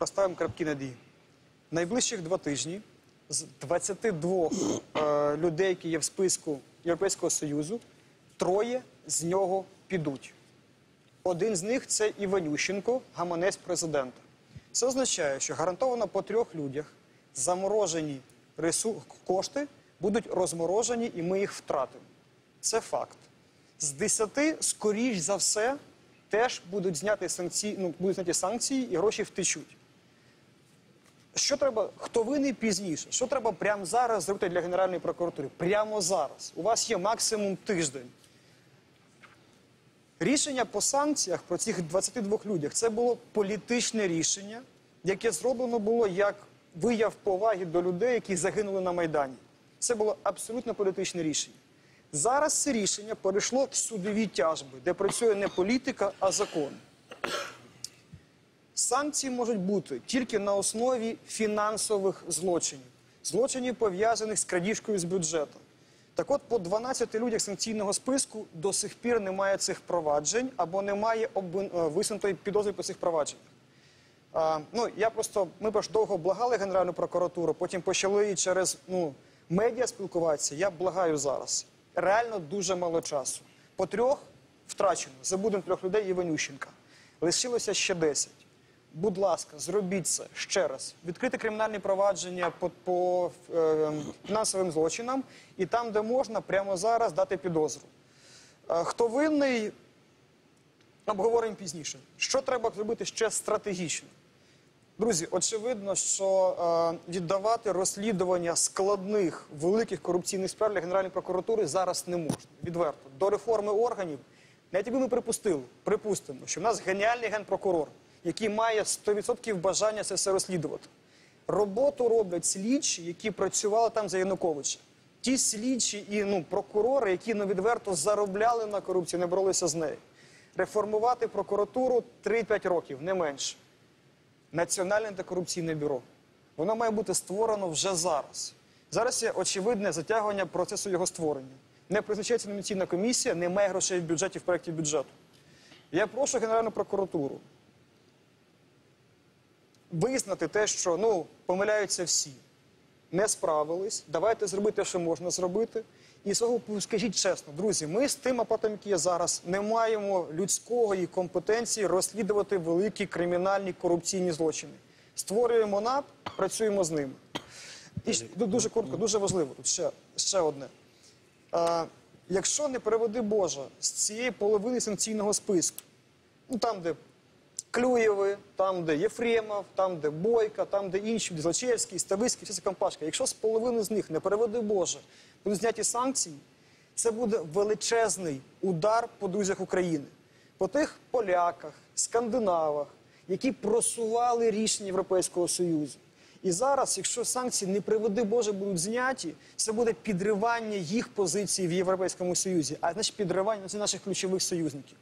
Поставимо крапки над «і». Найближчих два тижні з 22 е, людей, які є в списку Європейського Союзу, троє з нього підуть. Один з них це Іванющенко, гаманець президента. Це означає, що гарантовано по трьох людях заморожені ресу... кошти будуть розморожені, і ми їх втратимо. Це факт. З 10, скоріш за все, теж будуть зняті санкції, ну, будуть зняті санкції і гроші втечуть. Що треба, хто винний пізніше? Що треба прямо зараз зробити для Генеральної прокуратури? Прямо зараз. У вас є максимум тиждень. Рішення по санкціях про цих 22 людях це було політичне рішення, яке зроблено було як вияв поваги до людей, які загинули на Майдані. Це було абсолютно політичне рішення. Зараз це рішення перейшло в судові тяжби, де працює не політика, а закон. Санкції можуть бути тільки на основі фінансових злочинів, злочинів пов'язаних з крадіжкою з бюджету. Так от, по 12 людях санкційного списку до сих пір немає цих проваджень або немає обвин... е, висунутої підозри по цих провадженнях. А, ну, я просто, ми б довго благали Генеральну прокуратуру, потім почали її через ну, медіа спілкуватися. Я благаю зараз. Реально дуже мало часу. По трьох втрачено. Забудемо трьох людей Іванющенка. Лишилося ще 10. Будь ласка, зробіть це ще раз. Відкрити кримінальні провадження по, по е, фінансовим злочинам і там, де можна, прямо зараз дати підозру. Е, хто винний, обговоримо пізніше. Що треба зробити ще стратегічно? Друзі, очевидно, що е, віддавати розслідування складних великих корупційних справ для Генеральної прокуратури зараз не можна. Відверто. До реформи органів, навіть якби ми припустили, припустимо, що в нас геніальний генпрокурор, який має 100% бажання це все розслідувати. Роботу роблять слідчі, які працювали там за Януковича. Ті слідчі і ну, прокурори, які ну, відверто заробляли на корупцію, не боролися з нею. Реформувати прокуратуру 3-5 років, не менше. Національне антикорупційне бюро. Воно має бути створено вже зараз. Зараз є очевидне затягування процесу його створення. Не призначається номінаційна комісія, немає грошей в бюджеті в проєкті бюджету. Я прошу Генеральну прокуратуру визнати те, що ну, помиляються всі, не справились. Давайте зробити що можна зробити. І свого скажіть чесно, друзі, ми з тим апаратом, який є зараз, не маємо людської компетенції розслідувати великі кримінальні корупційні злочини. Створюємо НАП, працюємо з ними. І дуже коротко, дуже важливо. Тут ще, ще одне. А, якщо не переведи Боже з цієї половини санкційного списку, ну там, де Клюєви, там, де Єфремов, там, де Бойка, там, де інші, Злочевський, Ставицький, вся ця компашка. Якщо з половини з них не переведи Боже, будуть зняті санкції, це буде величезний удар по друзях України, по тих поляках, скандинавах, які просували рішення Європейського Союзу. І зараз, якщо санкції не приведи Боже будуть зняті, це буде підривання їх позицій в Європейському Союзі, а значить підривання наших ключових союзників.